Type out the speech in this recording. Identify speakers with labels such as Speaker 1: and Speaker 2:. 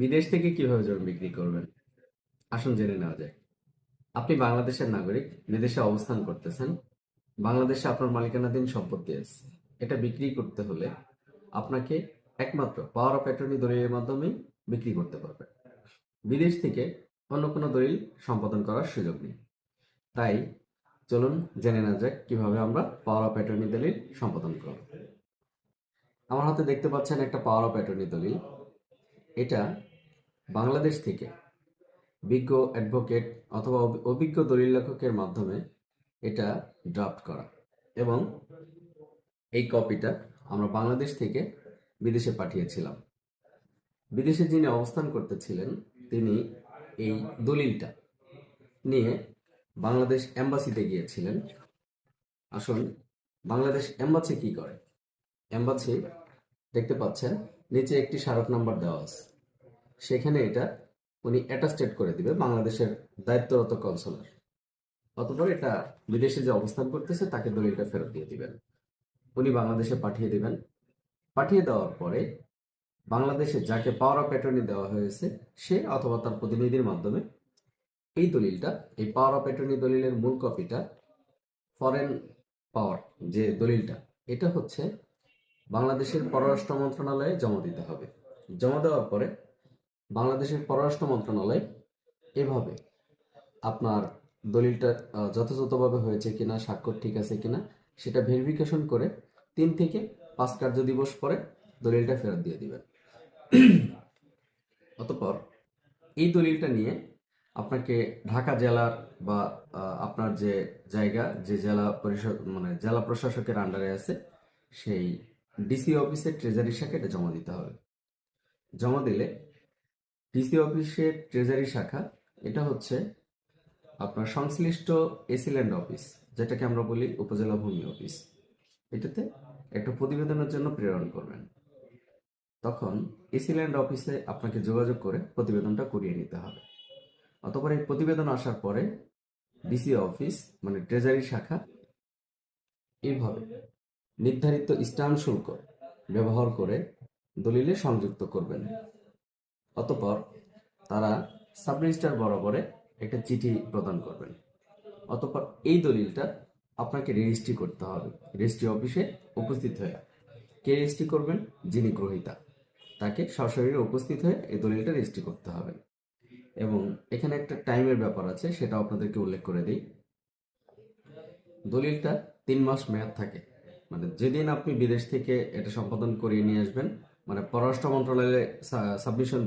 Speaker 1: বিদেশ থেকে কীভাবে জমি বিক্রি করবেন? আসুন জেনে নেওয়া যায় আপনি বাংলাদেশের নাগরিক, বিদেশে অবস্থান করতেছেন, বাংলাদেশে আপনার মালিকানাধীন সম্পত্তি আছে। এটা বিক্রি করতে হলে আপনাকে একমাত্র পাওয়ার অফ অ্যাটর্নি দলিলের মাধ্যমেই বিক্রি করতে পারবেন বিদেশ থেকে অন্য কোনো দলিল সম্পাদন করার সুযোগ নেই। তাই চলুন জেনে নেওয়া যাক কীভাবে আমরা পাওয়ার অফ অ্যাটর্নি দলিল সম্পাদন করব। আমার হাতে দেখতে পাচ্ছেন একটা পাওয়ার অফ অ্যাটর্নি দলিল। এটা বাংলাদেশ থেকে বিজ্ঞ অ্যাডভোকেট অথবা অভি- অভিজ্ঞ দলিল লেখকের মাধ্যমে এটা ড্রাফট করা। এবং এই কপিটা আমরা বাংলাদেশ থেকে বিদেশে পাঠিয়েছিলাম। বিদেশে যিনি অবস্থান করতেছিলেন, তিনি এই দলিলটা নিয়ে বাংলাদেশ এম্বাসিতে গিয়েছিলেন। আসুন, বাংলাদেশ এম্বাসি কি করে? এম্বাসি দেখতে পাচ্ছেন, নিচে একটি স্মারক নাম্বার দেওয়া আছে। সেখানে এটা উনি অ্যাটাস্টেড করে দিবে বাংলাদেশের দায়িত্বরত কনসুলার অতপর এটা বিদেশে যে অবস্থান করতেছে, তাকে দলিলটা ফেরত দিয়ে দিবেন। উনি বাংলাদেশে পাঠিয়ে দিবেন। পাঠিয়ে দেওয়ার পরে বাংলাদেশে যাকে পাওয়ার অফ অ্যাটর্নি দেওয়া হয়েছে, সে অথবা তার প্রতিনিধির মাধ্যমে এই দলিলটা, এই পাওয়ার অফ অ্যাটর্নি দলিলের মূল কপিটা ফরেন পাওয়ার যে দলিলটা, এটা হচ্ছে বাংলাদেশের পররাষ্ট্র মন্ত্রণালয়ে জমা দিতে হবে। জমা দেওয়ার পরে বাংলাদেশের পররাষ্ট্র মন্ত্রণালয় এভাবে আপনার দলিলটা যথাযথভাবে হয়েছে কিনা, স্বাক্ষর ঠিক আছে কিনা, সেটা ভেরিফিকেশন করে তিন থেকে পাঁচ কার্য দিবস পরে দলিলটা ফেরত দিয়ে দিবেন। অতপর এই দলিলটা নিয়ে আপনাকে ঢাকা জেলার বা আপনার যে জায়গা, যে জেলা পরিষদ মানে জেলা প্রশাসকের আন্ডারে আছে, সেই ডিসি অফিসের ট্রেজারি এটা জমা দিতে হবে। জমা দিলে ডিসি অফিসের ট্রেজারি শাখা। এটা হচ্ছে আপনার সংশ্লিষ্ট এসিল্যান্ড অফিস, যেটাকে আমরা বলি উপজেলা ভূমি অফিস। এটাতে একটা প্রতিবেদনের জন্য প্রেরণ করবেন। তখন এসিল্যান্ড অফিসে আপনাকে যোগাযোগ করে প্রতিবেদনটা করিয়ে নিতে হবে। অতপর এই প্রতিবেদন আসার পরে ডিসি অফিস মানে ট্রেজারি শাখা, এইভাবে নির্ধারিত স্ট্যাম্প শুল্ক ব্যবহার করে দলিলে সংযুক্ত করবেন। অতপর তারা সাব রেজিস্ট্রার বরাবরে একটা চিঠি প্রদান করবেন। অতপর এই দলিলটা আপনাকে রেজিস্ট্রি করতে হবে। রেজিস্ট্রি অফিসে উপস্থিত হয়ে কে রেজিস্ট্রি করবেন? যিনি গ্রহিতা। তাকে সশরীরে উপস্থিত হয়ে এই দলিলটা রেজিস্ট্রি করতে হবে। এবং এখানে একটা টাইমের ব্যাপার আছে সেটা আপনাদেরকে উল্লেখ করে দিই। দলিলটা তিন মাস মেয়াদ থাকে। মানে যেদিন আপনি বিদেশ থেকে এটা সম্পাদন করিয়ে নিয়ে আসবেন মানে পররাষ্ট্র মন্ত্রণালয়ে সাবমিশন